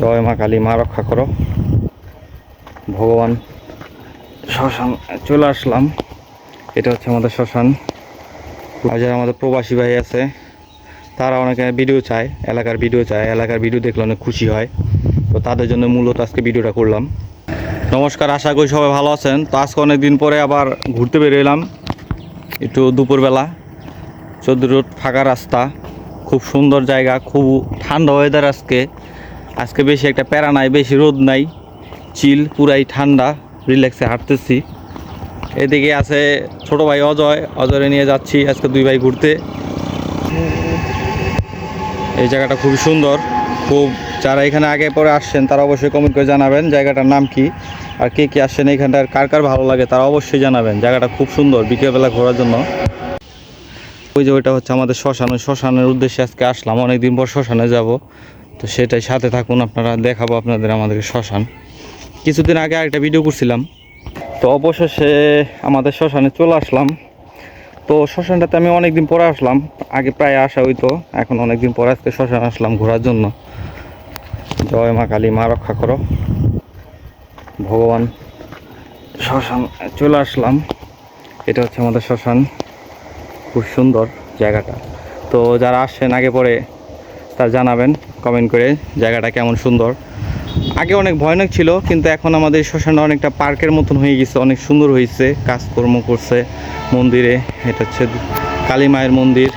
জয় মা কালী, মা রক্ষা করো। ভগবান শ্মশান চলে আসলাম। এটা হচ্ছে আমাদের শ্মশান। যারা আমাদের প্রবাসী ভাই আছে, তারা অনেকে ভিডিও চায়, এলাকার ভিডিও চায়, এলাকার ভিডিও দেখলে অনেক খুশি হয়। তো তাদের জন্য মূলত আজকে ভিডিওটা করলাম। নমস্কার, আশা করি সবাই ভালো আছেন। তো আজকে অনেক দিন পরে আবার ঘুরতে বেরিয়ে এলাম একটু দুপুরবেলা। চোদ্দ রোড ফাঁকা রাস্তা। খুব সুন্দর জায়গা, খুব ঠান্ডা ওয়েদার আজকে। আজকে বেশি একটা প্যারা নাই, বেশি রোদ নাই চিল পুরাই ঠান্ডা রিল্যাক্সে হাঁটতেছি। এদিকে আছে ছোট ভাই অজয় অজয় নিয়ে যাচ্ছি আজকে দুই ভাই ঘুরতে। এই জায়গাটা খুবই সুন্দর। খুব যারা এখানে আগে পরে আসছেন, তারা অবশ্যই কমেন্ট করে জানাবেন জায়গাটার নাম কি, আর কে কে আসছেন এখানটার, কার কার ভালো লাগে তারা অবশ্যই জানাবেন। জায়গাটা খুব সুন্দর বিকেলবেলা ঘোরার জন্য। ওই যে ওইটা হচ্ছে আমাদের শ্মশান, ওই শ্মশানের উদ্দেশ্যে আজকে আসলাম, অনেকদিন পর শ্মশানে যাব। তো সেটাই সাথে থাকুন, আপনারা দেখাবো আপনাদের আমাদের শ্মশান। কিছুদিন আগে একটা ভিডিও করছিলাম, তো অবশেষে আমাদের শ্মশানে চলে আসলাম। তো শ্মশানটাতে আমি অনেকদিন পরে আসলাম, আগে প্রায় আসা হইতো, এখন অনেকদিন পরে আজকে শ্মশান আসলাম ঘোরার জন্য। জয় মা কালী, মা রক্ষা করো। ভগবান শ্মশান চলে আসলাম, এটা হচ্ছে আমাদের শ্মশান। খুব সুন্দর জায়গাটা। তো যারা আসছেন আগে পরে তারা জানাবেন কমেন্ট করে জায়গাটা কেমন সুন্দর। আগে অনেক ভয়ানক ছিল, কিন্তু এখন আমাদের শ্মশানটা অনেকটা পার্কের মতন হয়ে গেছে, অনেক সুন্দর হয়েছে, কাজকর্ম করছে মন্দিরে। এটা হচ্ছে কালী মায়ের মন্দির।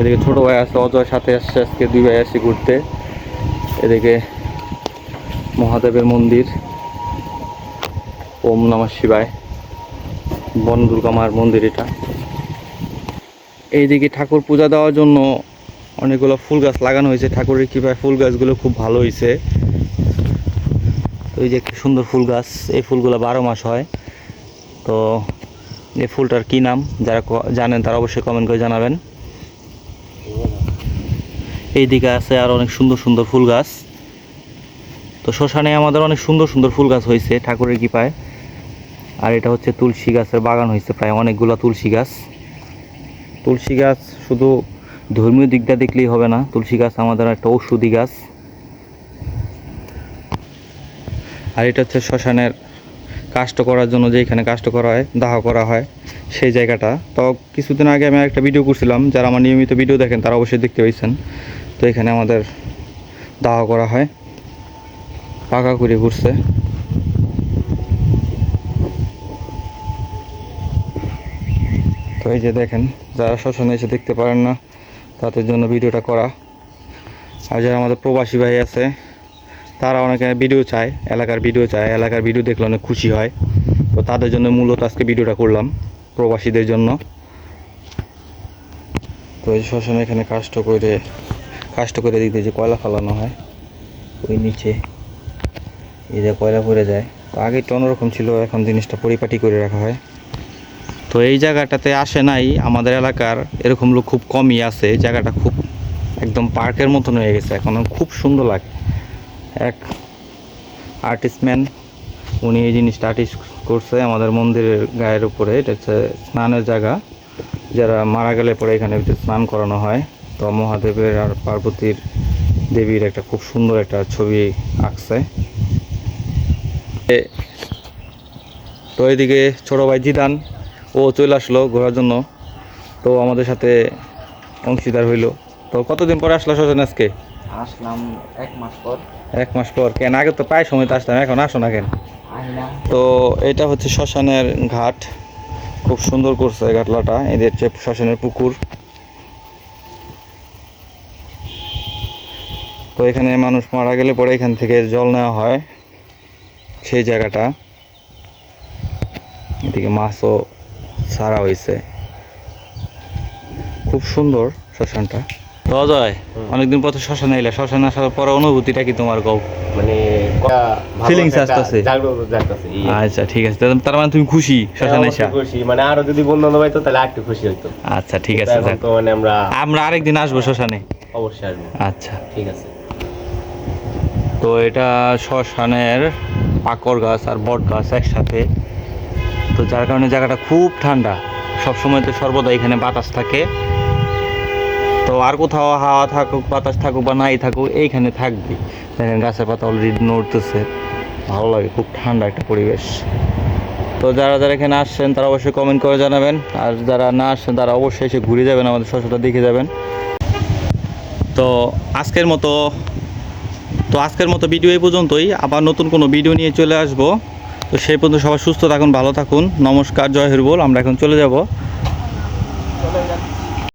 এদিকে ছোটো ভাই আছে, অজয় সাথে আসছে, আজকে দুই ভাই আসছে ঘুরতে। এদিকে মহাদেবের মন্দির। ওম নমঃ শিবায়। বন দুর্গা মার মন্দির এটা। এইদিকে ঠাকুর পূজা দেওয়ার জন্য অনেকগুলো ফুল গাছ লাগানো হয়েছে। ঠাকুরের কৃপায় ফুল গাছগুলো খুব ভালো হয়েছে। ওই যে কি সুন্দর ফুল গাছ, এই ফুলগুলো বারো মাস হয়। তো এই ফুলটার কি নাম, যারা জানেন তারা অবশ্যই কমেন্ট করে জানাবেন। এইদিকে আছে আর অনেক সুন্দর সুন্দর ফুল গাছ। তো শ্মশানে আমাদের অনেক সুন্দর সুন্দর ফুল গাছ হয়েছে ঠাকুরের কৃপায়। আর এটা হচ্ছে তুলসী গাছের বাগান হয়েছে প্রায় অনেকগুলো তুলসী গাছ। তুলসী গাছ শুধু ধর্মীয় দিকটা দেখলেই হবে না। তুলসী গাছ আমাদের একটা ঔষধি গাছ। আর এটা হচ্ছে শ্মশানের কাষ্ট করার জন্য যে যেখানে কাষ্ট করা হয়, দাহ করা হয়, সেই জায়গাটা। তো কিছুদিন আগে আমি একটা ভিডিও করছিলাম, যারা আমার নিয়মিত ভিডিও দেখেন তারা অবশ্যই দেখতে পেয়েছেন তো এখানে আমাদের দাহ করা হয়। পাকা করে ঘুরছে। তো এই যে দেখেন, যারা শ্মশানে এসে দেখতে পারেন না তাদের জন্য ভিডিওটা করা। আর যারা আমাদের প্রবাসী ভাই আছে, তারা অনেকে ভিডিও চায়, এলাকার ভিডিও চায়। এলাকার ভিডিও দেখলে অনেক খুশি হয়। তো তাদের জন্য মূলত আজকে ভিডিওটা করলাম প্রবাসীদের জন্য। তো এই শ্মশানে এখানে কাষ্ট করে কাষ্ট করে দিতে যে কয়লা ফালানো হয়, ওই নিচে এই যে কয়লা পড়ে যায়। তো আগে একটু অন্যরকম ছিল, এখন জিনিসটা পরিপাটি করে রাখা হয়। তো এই জায়গাটাতে আসে নাই, আমাদের এলাকার এরকম লোক খুব কমই আছে, জায়গাটা খুব একদম পার্কের মতন হয়ে গেছে, এখন খুব সুন্দর লাগে। এক আর্টিস্টম্যান, উনি এই জিনিসটা আর্টিস্ট করছে, আমাদের মন্দিরের গায়ের উপরে, এটা হচ্ছে স্নানের জায়গা। যারা মারা গেলে পরে এখানে স্নান করানো হয়, তো মহাদেবের আর পার্বতীর দেবীর একটা খুব সুন্দর একটা ছবি আঁকছে। তো এদিকে ছোট ভাই জিদান ও চলে আসলো ঘোরার জন্য। তো আমাদের সাথে অংশীদার হইল। তো কতদিন পরে আসলো শ্মশান আজকে? আসলাম এক মাস পর। এক মাস পর কেন? আগে তো প্রায় সময় তো আসতাম এখন আসো না কেন? তো এটা হচ্ছে শ্মশানের ঘাট। খুব সুন্দর করছে ঘাটলাটা এদের হচ্ছে শ্মশানের পুকুর। তো এখানে মানুষ মারা গেলে পরে এখান থেকে জল নেওয়া হয়। সেই জায়গাটা। এদিকে মাছও ছাড়া হয়েছে খুব সুন্দর শ্মশানটা। তো অজয় অনেকদিন পর তো শ্মশানে এলে। শ্মশানে আসার পরে অনুভূতিটা কি তোমার মানে Feelings আসতেছে। আচ্ছা ঠিক আছে। তার মানে তুমি খুশি শ্মশানে এসে? খুশি। মানে আরও যদি বন্ধু বান্ধব হইতো তাহলে আরেকটু খুশি হইতো। আচ্ছা ঠিক আছে মানে আমরা আমরা আরেকদিন আসব শ্মশানে। অবশ্যই আসব। আচ্ছা। ঠিক আছে। তো এটা শ্মশানের পাকর গাছ আর বট গাছ একসাথে। তো যার কারণে জায়গাটা খুব ঠান্ডা। সব সময় তো সর্বদা এখানে বাতাস থাকে। তো তো আর কোথাও হাওয়া থাকুক, বাতাস থাকুক বা নাই থাকুক, এইখানে থাকবে। দেখেন গাছের পাতা অলরেডি নড়তেছে। ভালো লাগে, খুব ঠান্ডা একটা পরিবেশ। তো যারা যারা এখানে আসছেন, তারা অবশ্যই কমেন্ট করে জানাবেন। আর যারা না আসছেন, তারা অবশ্যই এসে ঘুরে যাবেন, আমাদের শস্যটা দেখে যাবেন। তো আজকের মতো, তো আজকের মতো ভিডিও এই পর্যন্তই। আবার নতুন কোনো ভিডিও নিয়ে চলে আসব। তো সেই পর্যন্ত সবাই সুস্থ থাকুন, ভালো থাকুন। নমস্কার, জয় হিরবুল, আমরা এখন চলে যাব